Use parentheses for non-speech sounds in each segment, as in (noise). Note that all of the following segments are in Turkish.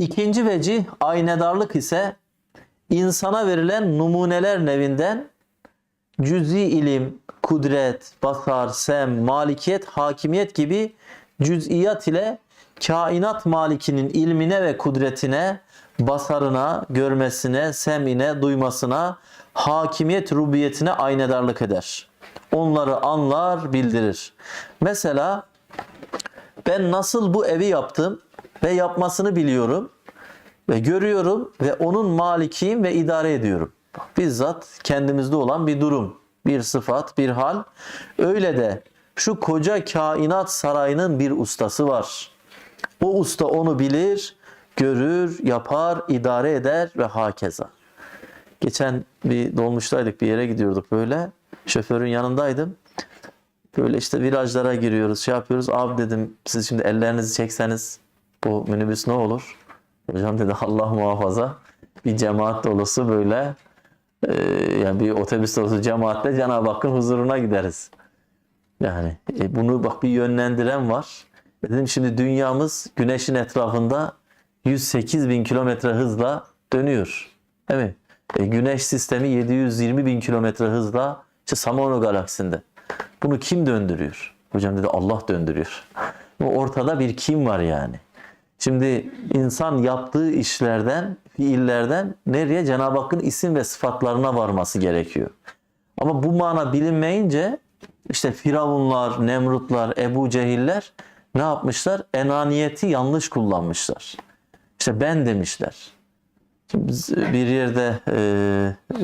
İkinci vecih aynedarlık ise insana verilen numuneler nevinden cüz'i ilim, kudret, basar, sem, malikiyet, hakimiyet gibi cüz'iyat ile kainat malikinin ilmine ve kudretine, basarına, görmesine, semine, duymasına, hakimiyet rubiyetine aynedarlık eder. Onları anlar, bildirir. Mesela ben nasıl bu evi yaptım ve yapmasını biliyorum ve görüyorum ve onun malikiyim ve idare ediyorum. Bizzat kendimizde olan bir durum, bir sıfat, bir hal. Öyle de şu koca kainat sarayının bir ustası var. O usta onu bilir, görür, yapar, idare eder ve hakeza. Geçen bir dolmuştaydık bir yere gidiyorduk böyle. Şoförün yanındaydım. Böyle işte virajlara giriyoruz, şey yapıyoruz. Abi dedim siz şimdi ellerinizi çekseniz bu minibüs ne olur? Hocam dedi Allah muhafaza bir cemaat dolusu böyle e, yani bir otobüs dolusu cemaatle Cenab-ı Hakk'ın huzuruna gideriz. Yani e, bunu bak bir yönlendiren var. Dedim şimdi dünyamız güneşin etrafında 108 bin kilometre hızla dönüyor. Değil mi? E, güneş sistemi 720 bin kilometre hızla işte Samano galaksinde. Bunu kim döndürüyor? Hocam dedi Allah döndürüyor. (laughs) Ortada bir kim var yani. Şimdi insan yaptığı işlerden, fiillerden nereye? Cenab-ı Hakk'ın isim ve sıfatlarına varması gerekiyor. Ama bu mana bilinmeyince işte Firavunlar, Nemrutlar, Ebu Cehiller ne yapmışlar? Enaniyeti yanlış kullanmışlar. İşte ben demişler. Biz bir yerde e,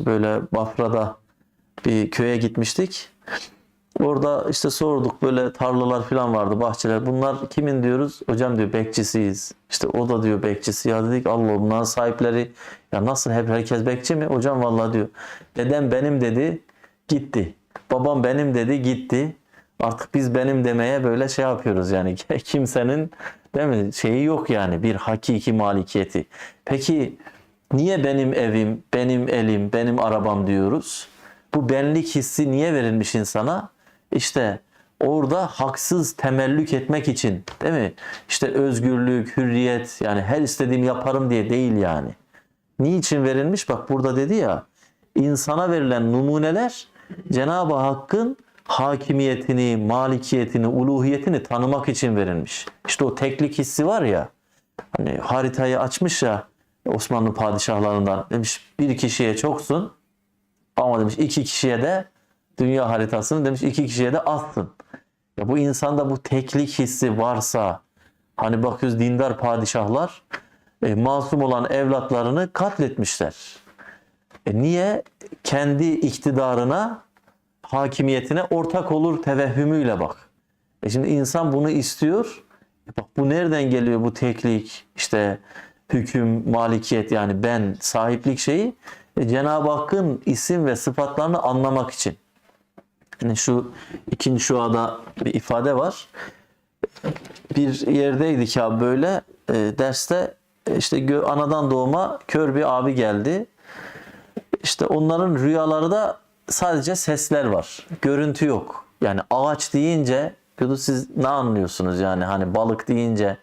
böyle Bafra'da bir köye gitmiştik. Orada işte sorduk böyle tarlalar falan vardı bahçeler. Bunlar kimin diyoruz? Hocam diyor bekçisiyiz. İşte o da diyor bekçisi. Ya dedik Allah bunların sahipleri. Ya nasıl hep herkes bekçi mi? Hocam vallahi diyor. Dedem benim dedi gitti. Babam benim dedi gitti. Artık biz benim demeye böyle şey yapıyoruz yani (laughs) kimsenin değil mi şeyi yok yani bir hakiki malikiyeti. Peki niye benim evim, benim elim, benim arabam diyoruz? Bu benlik hissi niye verilmiş insana? İşte orada haksız temellük etmek için değil mi? İşte özgürlük, hürriyet yani her istediğimi yaparım diye değil yani. Niçin verilmiş? Bak burada dedi ya insana verilen numuneler Cenab-ı Hakk'ın hakimiyetini, malikiyetini, uluhiyetini tanımak için verilmiş. İşte o teklik hissi var ya hani haritayı açmış ya Osmanlı padişahlarından demiş bir kişiye çoksun ama demiş iki kişiye de dünya haritasını demiş iki kişiye de azsın. Ya bu insanda bu teklik hissi varsa hani bakıyoruz dindar padişahlar e, masum olan evlatlarını katletmişler. E niye? Kendi iktidarına, hakimiyetine ortak olur tevehhümüyle bak. E şimdi insan bunu istiyor. E bak bu nereden geliyor bu teklik, işte hüküm, malikiyet yani ben, sahiplik şeyi? E Cenab-ı Hakk'ın isim ve sıfatlarını anlamak için. Yani şu ikinci şuada bir ifade var. Bir yerdeydik ya böyle e, derste e, işte gö- anadan doğma kör bir abi geldi. İşte onların rüyaları da sadece sesler var. Görüntü yok. Yani ağaç deyince diyordu siz ne anlıyorsunuz yani hani balık deyince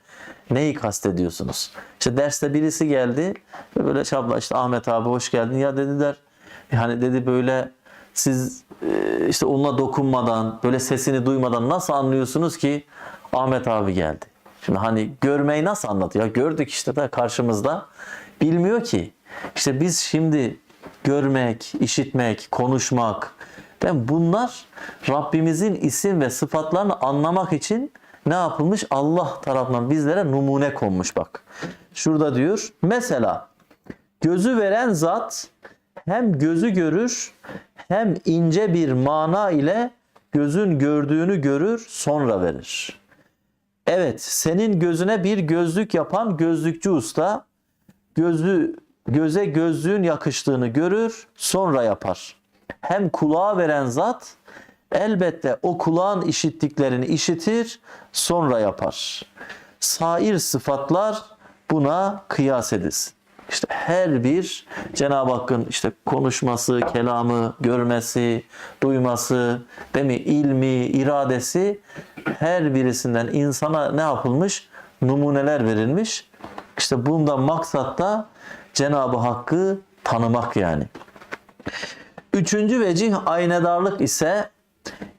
neyi kastediyorsunuz? İşte derste birisi geldi böyle şabla işte Ahmet abi hoş geldin ya dediler. Yani dedi böyle siz e, işte onunla dokunmadan böyle sesini duymadan nasıl anlıyorsunuz ki Ahmet abi geldi? Şimdi hani görmeyi nasıl anlatıyor? Gördük işte de karşımızda. Bilmiyor ki. İşte biz şimdi görmek, işitmek, konuşmak. Yani bunlar Rabbimizin isim ve sıfatlarını anlamak için ne yapılmış? Allah tarafından bizlere numune konmuş bak. Şurada diyor. Mesela gözü veren zat hem gözü görür hem ince bir mana ile gözün gördüğünü görür sonra verir. Evet senin gözüne bir gözlük yapan gözlükçü usta gözü göze gözlüğün yakıştığını görür sonra yapar. Hem kulağa veren zat elbette o kulağın işittiklerini işitir sonra yapar. Sair sıfatlar buna kıyas edilsin. İşte her bir Cenab-ı Hakk'ın işte konuşması, kelamı, görmesi, duyması, değil mi? ilmi, iradesi her birisinden insana ne yapılmış? Numuneler verilmiş. İşte bundan maksat da Cenab-ı Hakk'ı tanımak yani. Üçüncü vecih aynedarlık ise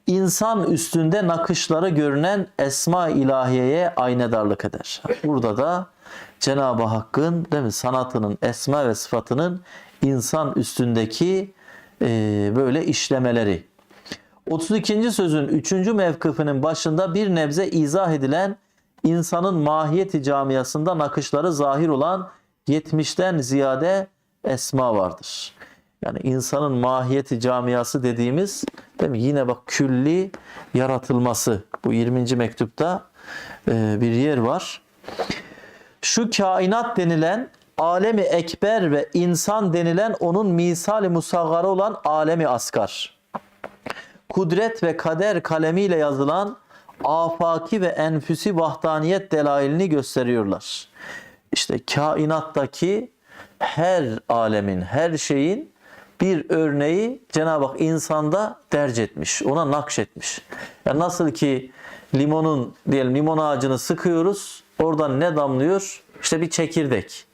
insan üstünde nakışları görünen esma ilahiyeye aynedarlık eder. Burada da Cenab-ı Hakk'ın değil mi sanatının esma ve sıfatının insan üstündeki e, böyle işlemeleri. 32. sözün 3. mevkıfının başında bir nebze izah edilen insanın mahiyeti camiasında nakışları zahir olan 70'ten ziyade esma vardır. Yani insanın mahiyeti camiası dediğimiz değil mi? Yine bak külli yaratılması. Bu 20. mektupta e, bir yer var. Şu kainat denilen alemi ekber ve insan denilen onun misali musaggarı olan alemi asgar. Kudret ve kader kalemiyle yazılan afaki ve enfüsi vahdaniyet delailini gösteriyorlar. İşte kainattaki her alemin, her şeyin bir örneği Cenab-ı Hak insanda derc etmiş, ona nakşetmiş. Yani nasıl ki limonun diyelim limon ağacını sıkıyoruz, oradan ne damlıyor? İşte bir çekirdek.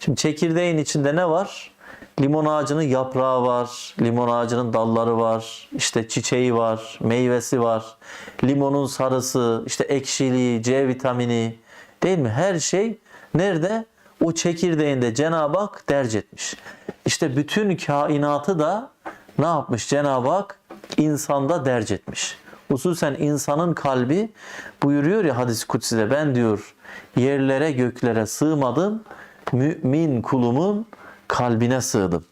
Şimdi çekirdeğin içinde ne var? Limon ağacının yaprağı var, limon ağacının dalları var, işte çiçeği var, meyvesi var. Limonun sarısı, işte ekşiliği, C vitamini değil mi? Her şey nerede? O çekirdeğinde Cenab-ı Hak derc etmiş. İşte bütün kainatı da ne yapmış Cenab-ı Hak? İnsanda derc etmiş. Hususen insanın kalbi buyuruyor ya hadis-i kutsi'de ben diyor yerlere göklere sığmadım mümin kulumun kalbine sığdım.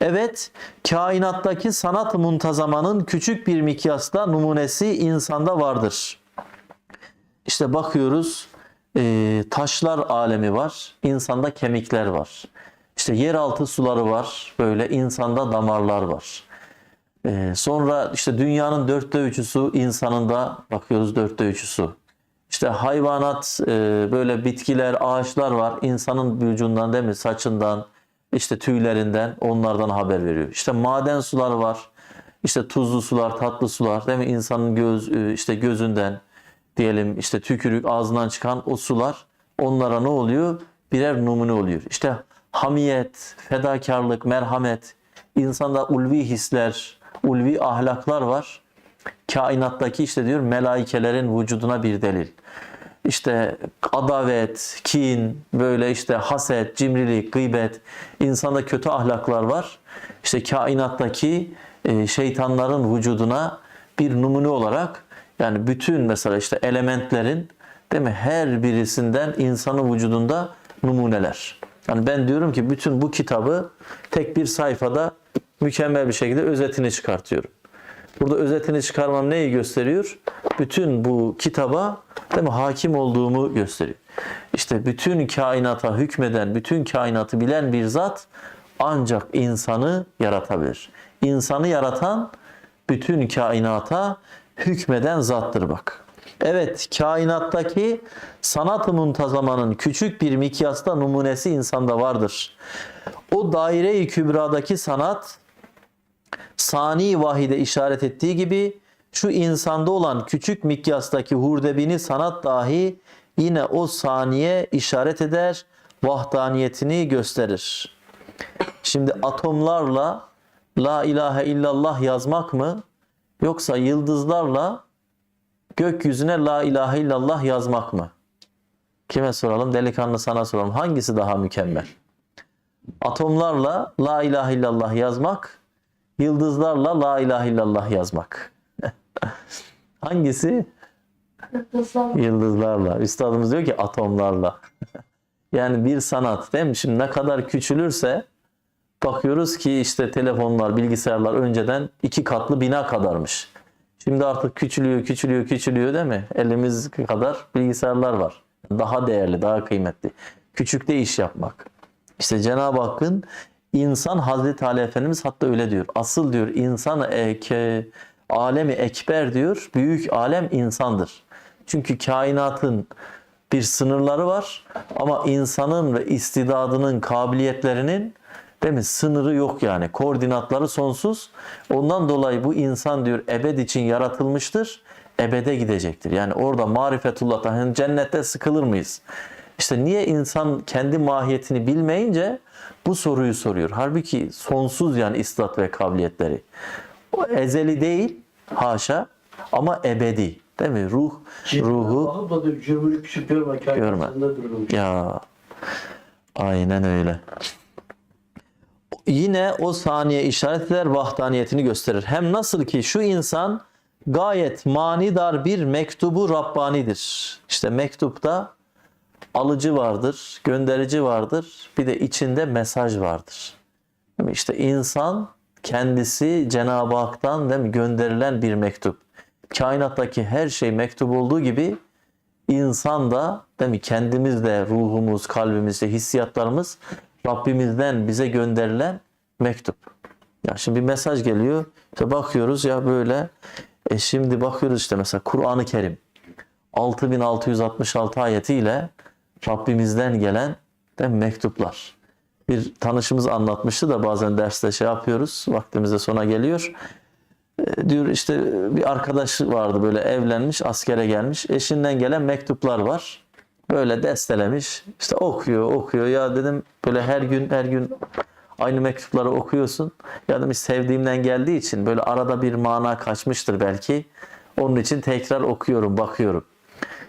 Evet, kainattaki sanat muntazamanın küçük bir mikyasla numunesi insanda vardır. İşte bakıyoruz, e, taşlar alemi var, insanda kemikler var. İşte yeraltı suları var, böyle insanda damarlar var. E, sonra işte dünyanın dörtte üçü su, insanında bakıyoruz dörtte üçü su. İşte hayvanat, e, böyle bitkiler, ağaçlar var. İnsanın vücudundan değil mi? Saçından, işte tüylerinden onlardan haber veriyor. İşte maden suları var. İşte tuzlu sular, tatlı sular değil mi? İnsanın göz, e, işte gözünden diyelim işte tükürük ağzından çıkan o sular onlara ne oluyor? Birer numune oluyor. İşte hamiyet, fedakarlık, merhamet, insanda ulvi hisler, ulvi ahlaklar var kainattaki işte diyor melaikelerin vücuduna bir delil. İşte adavet, kin, böyle işte haset, cimrilik, gıybet, insanda kötü ahlaklar var. İşte kainattaki e, şeytanların vücuduna bir numune olarak yani bütün mesela işte elementlerin değil mi her birisinden insanın vücudunda numuneler. Yani ben diyorum ki bütün bu kitabı tek bir sayfada mükemmel bir şekilde özetini çıkartıyorum. Burada özetini çıkarmam neyi gösteriyor? Bütün bu kitaba değil mi, hakim olduğumu gösteriyor. İşte bütün kainata hükmeden, bütün kainatı bilen bir zat ancak insanı yaratabilir. İnsanı yaratan bütün kainata hükmeden zattır bak. Evet, kainattaki sanat-ı muntazamanın küçük bir mikyasta numunesi insanda vardır. O daire-i kübradaki sanat sani vahide işaret ettiği gibi şu insanda olan küçük mikyastaki hurdebini sanat dahi yine o saniye işaret eder, vahdaniyetini gösterir. Şimdi atomlarla La ilahe illallah yazmak mı yoksa yıldızlarla gökyüzüne La ilahe illallah yazmak mı? Kime soralım? Delikanlı sana soralım. Hangisi daha mükemmel? Atomlarla La ilahe illallah yazmak yıldızlarla la ilahe illallah yazmak. (laughs) Hangisi? Yıldızlarla. Üstadımız diyor ki atomlarla. (laughs) yani bir sanat değil mi? Şimdi ne kadar küçülürse bakıyoruz ki işte telefonlar, bilgisayarlar önceden iki katlı bina kadarmış. Şimdi artık küçülüyor, küçülüyor, küçülüyor değil mi? Elimiz kadar bilgisayarlar var. Daha değerli, daha kıymetli. Küçükte iş yapmak. İşte Cenab-ı Hakk'ın İnsan Hazreti Ali Efendimiz hatta öyle diyor. Asıl diyor insan eke, alemi ekber diyor. Büyük alem insandır. Çünkü kainatın bir sınırları var ama insanın ve istidadının, kabiliyetlerinin değil mi? Sınırı yok yani. Koordinatları sonsuz. Ondan dolayı bu insan diyor ebed için yaratılmıştır. Ebede gidecektir. Yani orada marifetullah'tan yani cennette sıkılır mıyız? İşte niye insan kendi mahiyetini bilmeyince bu soruyu soruyor. Halbuki sonsuz yani istat ve kabiliyetleri. O ezeli değil haşa ama ebedi. Değil mi? Ruh, ruhu cürmünü küçük görme. Görme. Ya aynen öyle. Yine o saniye işaret eder vahdaniyetini gösterir. Hem nasıl ki şu insan gayet manidar bir mektubu Rabbanidir. İşte mektupta alıcı vardır, gönderici vardır, bir de içinde mesaj vardır. Değil mi? İşte insan kendisi Cenab-ı Hak'tan değil mi? gönderilen bir mektup. Kainattaki her şey mektup olduğu gibi insan da değil mi kendimiz de ruhumuz, kalbimiz, hissiyatlarımız Rabbimizden bize gönderilen mektup. Ya şimdi bir mesaj geliyor. İşte bakıyoruz ya böyle. E şimdi bakıyoruz işte mesela Kur'an-ı Kerim 6666 ayetiyle Rabbimizden gelen de mektuplar. Bir tanışımız anlatmıştı da bazen derste şey yapıyoruz. Vaktimizde sona geliyor. E, diyor işte bir arkadaş vardı böyle evlenmiş askere gelmiş. Eşinden gelen mektuplar var. Böyle destelemiş işte okuyor okuyor. Ya dedim böyle her gün her gün aynı mektupları okuyorsun. Ya dedim sevdiğimden geldiği için böyle arada bir mana kaçmıştır belki. Onun için tekrar okuyorum bakıyorum.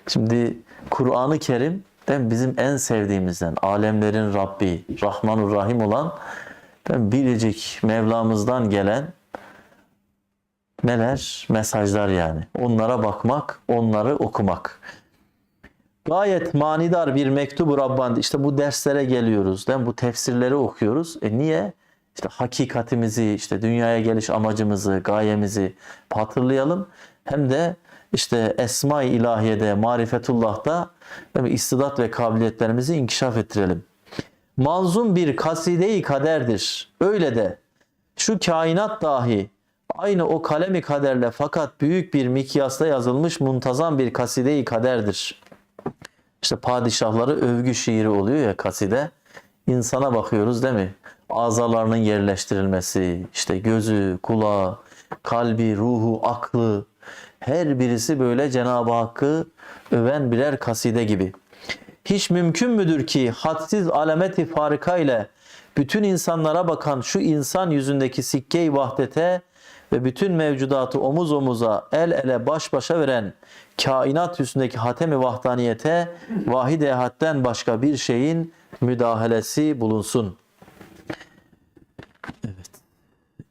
Şimdi Kur'an-ı Kerim mi? bizim en sevdiğimizden alemlerin Rabbi Rahmanur Rahim olan mi? biricik Mevlamızdan gelen neler? Mesajlar yani. Onlara bakmak, onları okumak. Gayet manidar bir mektubu Rabbani. İşte bu derslere geliyoruz. Değil mi? Bu tefsirleri okuyoruz. E niye? İşte hakikatimizi, işte dünyaya geliş amacımızı, gayemizi hatırlayalım. Hem de işte Esma-i İlahiye'de, Marifetullah'ta istidat ve kabiliyetlerimizi inkişaf ettirelim. Manzum bir kaside-i kaderdir. Öyle de şu kainat dahi aynı o kalemi kaderle fakat büyük bir mikyasta yazılmış muntazam bir kaside-i kaderdir. İşte padişahları övgü şiiri oluyor ya kaside. İnsana bakıyoruz değil mi? Azalarının yerleştirilmesi, işte gözü, kulağı, kalbi, ruhu, aklı her birisi böyle Cenab-ı Hakk'ı öven birer kaside gibi. Hiç mümkün müdür ki hadsiz alameti farika ile bütün insanlara bakan şu insan yüzündeki sikke-i vahdete ve bütün mevcudatı omuz omuza, el ele baş başa veren kainat üstündeki hatemi vahdaniyete vahid ehadden başka bir şeyin müdahalesi bulunsun. Evet.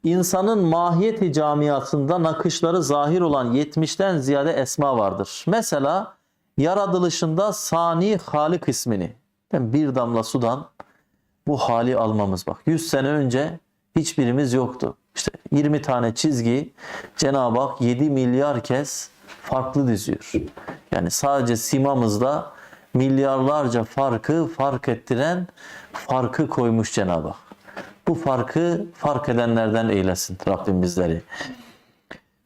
İnsanın mahiyeti camiasında nakışları zahir olan 70'ten ziyade esma vardır. Mesela yaratılışında sani halik ismini yani bir damla sudan bu hali almamız bak. 100 sene önce hiçbirimiz yoktu. İşte 20 tane çizgi Cenab-ı Hak 7 milyar kez farklı diziyor. Yani sadece simamızda milyarlarca farkı fark ettiren farkı koymuş Cenab-ı Hak. Bu farkı fark edenlerden eylesin Rabbim bizleri.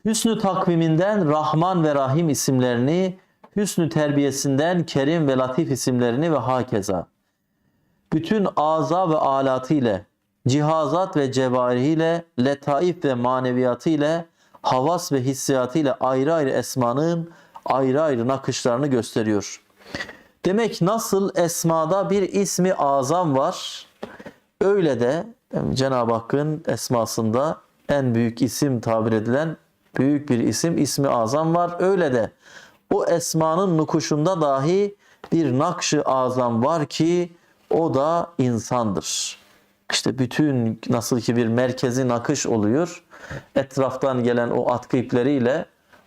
Hüsnü takviminden Rahman ve Rahim isimlerini, hüsnü terbiyesinden Kerim ve Latif isimlerini ve hakeza. Bütün aza ve alatı ile, cihazat ve cevarihiyle, letaif ve maneviyatı ile, havas ve hissiyatı ile ayrı ayrı esmanın ayrı ayrı nakışlarını gösteriyor. Demek nasıl esmada bir ismi azam var, öyle de Cenab-ı Hakk'ın esmasında en büyük isim tabir edilen büyük bir isim ismi azam var. Öyle de o esmanın nukuşunda dahi bir nakşı azam var ki o da insandır. İşte bütün nasıl ki bir merkezi nakış oluyor. Etraftan gelen o atkı ipleriyle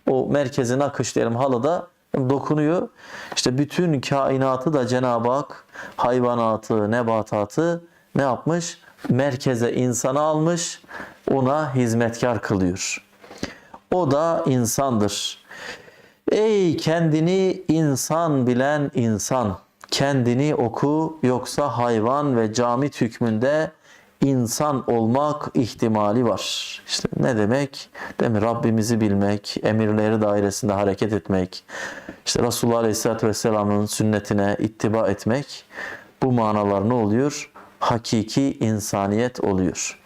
o merkezi nakış diyelim halıda dokunuyor. İşte bütün kainatı da Cenab-ı Hak hayvanatı, nebatatı ne yapmış? Merkeze insanı almış, ona hizmetkar kılıyor. O da insandır. Ey kendini insan bilen insan, kendini oku yoksa hayvan ve camit hükmünde insan olmak ihtimali var. İşte ne demek? Değil mi? Rabbimizi bilmek, emirleri dairesinde hareket etmek, işte Resulullah Aleyhisselatü Vesselam'ın sünnetine ittiba etmek bu manalar ne oluyor? Hakiki insaniyet oluyor.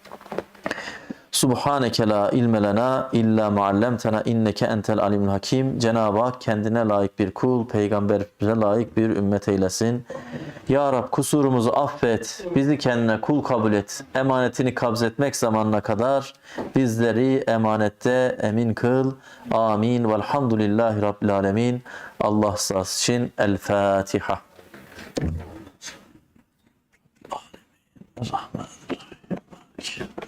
Subhaneke la ilme lena illa ma'allemtena inneke entel alimul hakim. Cenab-ı Hak kendine layık bir kul, peygamberimize layık bir ümmet eylesin. Ya Rab kusurumuzu affet, bizi kendine kul kabul et. Emanetini kabz etmek zamanına kadar bizleri emanette emin kıl. Amin. Velhamdülillahi Rabbil alemin. Allah sağ için El Fatiha. 妈妈的，妈妈。